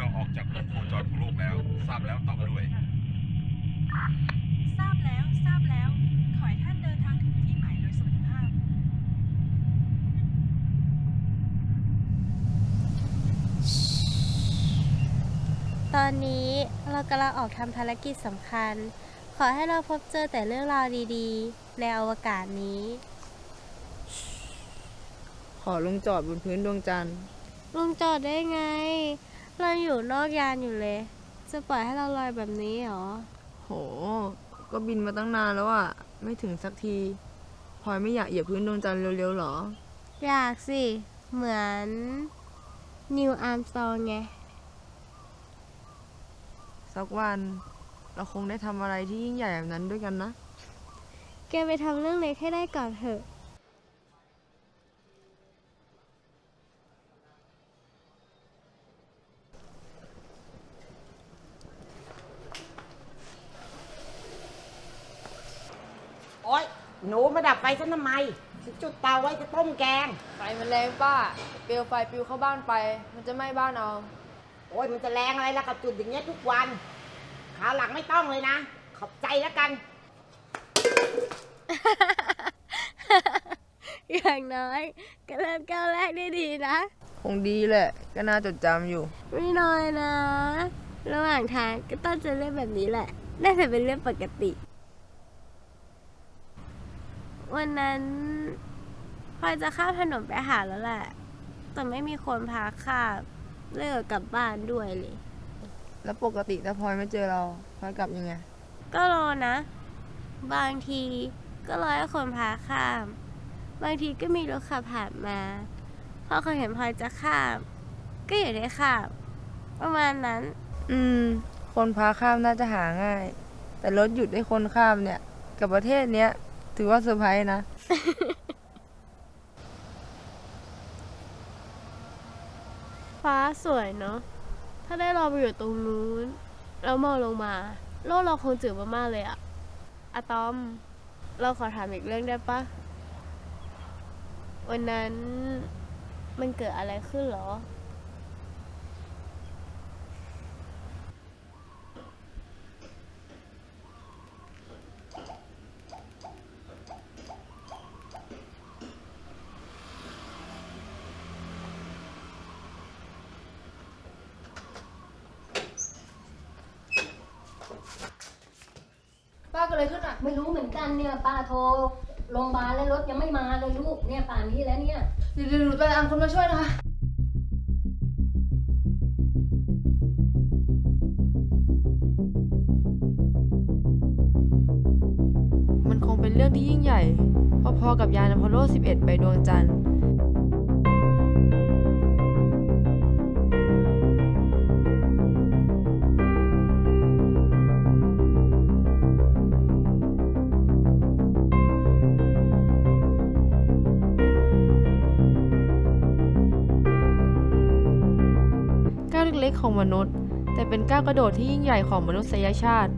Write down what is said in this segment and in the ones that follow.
จากวงโคจรของโลกแล้ว ทราบแล้วตอบด้วย ทราบแล้ว ทราบแล้ว ขอให้ท่านเดินทางถึงที่หมายโดยสวัสดิภาพ ตอนนี้เรากำลังออกทำภารกิจสำคัญ ขอให้เราพบเจอแต่เรื่องราวดีๆ ในอวกาศนี้ ขอลงจอดบนพื้นดวงจันทร์ลุงจอดได้ไง เราอยู่นอกยานอยู่เลย จะปล่อยให้เราลอยแบบนี้เหรอ โห ก็บินมาตั้งนานแล้วอะไม่ถึงสักทีพลอยไม่อยากเหยียบพื้นดวงจันทร์เร็วๆหรอ อยากสิ เหมือนนิวอาร์มสตรองไง สักวันเราคงได้ทำอะไรที่ยิ่งใหญ่แบบนั้นด้วยกันนะ แกไปทำเรื่องเล็กให้ได้ก่อนเถอะ โอ๊ย หนูมาดับไฟฉันทำไมฉันจุดเตาไว้จะต้มแกง ไฟมันแรงป้า เปลวไฟปลิวเข้าบ้านไป มันจะไหม้บ้านเอา โอ๊ยมันจะแรงอะไรล่ะกับจุดอย่างเงี้ยทุกวันขาวหลังไม่ต้องเลยนะ ขอบใจแล้วกัน อย่างน้อย ก็เริ่มก้าวแรกได้ดีนะ คงดีแหละ ก็น่าจดจำอยู่ ไม่น้อยนะ ระหว่างทางก็ต้องเจอเรื่องแบบนี้แหละ น่าจะเป็นเรื่องปกติ วันนั้นพลอยจะข้ามถนนไปหาแล้วแหละ แต่ไม่มีคนพาข้ามเลยอดกลับบ้านด้วยเลย แล้วปกติถ้าพลอยไม่เจอเราพลอยกลับยังไง ก็รอนะ บางทีก็รอให้คนพาข้าม บางทีก็มีรถขับผ่านมาพอเขาเห็นพลอยจะข้าม ก็อย่าได้ข้ามประมาณนั้น อืม คนพาข้ามน่าจะหาง่าย แต่รถหยุดให้คนข้ามเนี่ย กับประเทศเนี้ย ถือว่าเซอร์ไพรส์นะ ฟ้าสวยเนาะ ถ้าได้เราไปอยู่ตรงนู้น แล้วมองลงมา โลกเราคงจืดมากๆเลยอะอะตอม เราขอถามอีกเรื่องได้ปะ วันนั้นมันเกิดอะไรขึ้นเหรอ ป้าก็เลยขึ้นอะ ไม่รู้เหมือนกันเนี่ยป้าโทรโรงพยาบาลแล้วรถยังไม่มาเลยลูกเนี่ยป่านนี้แล้วเนี่ย เดี๋ยวหนูไปตามคนมาช่วยนะคะ มันคงเป็นเรื่องที่ยิ่งใหญ่ พอๆกับยานอพอลโล 11 ไปดวงจันทร์ ล็กๆของมนุษย์ แต่เป็นก้าวกระโดดที่ยิ่งใหญ่ของมนุษยชาติ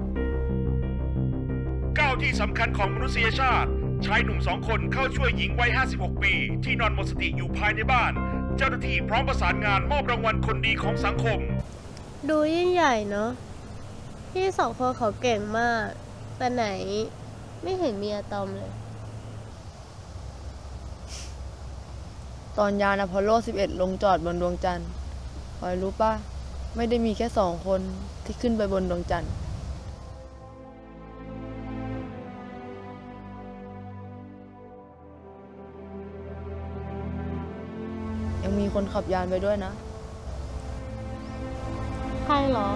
ก้าวที่สำคัญของมนุษยชาติ ชายหนุ่มสองคนเข้าช่วยหญิงวัย 56 ปี ที่นอนหมดสติอยู่ภายในบ้าน เจ้าหน้าที่พร้อมประสานงานมอบรางวัลคนดีของสังคม ดูยิ่งใหญ่เนาะพี่สองคนเขาเก่งมาก แต่ไหนไม่เห็นมีอะตอมเลย ตอนยานอพอลโล 11 ลงจอดบนดวงจันทร์พลอยรู้ป่ะ ไม่ได้มีแค่สองคนที่ขึ้นไปบนดวงจันทร์ยังมีคนขับยานไปด้วยนะ ใครเหรอ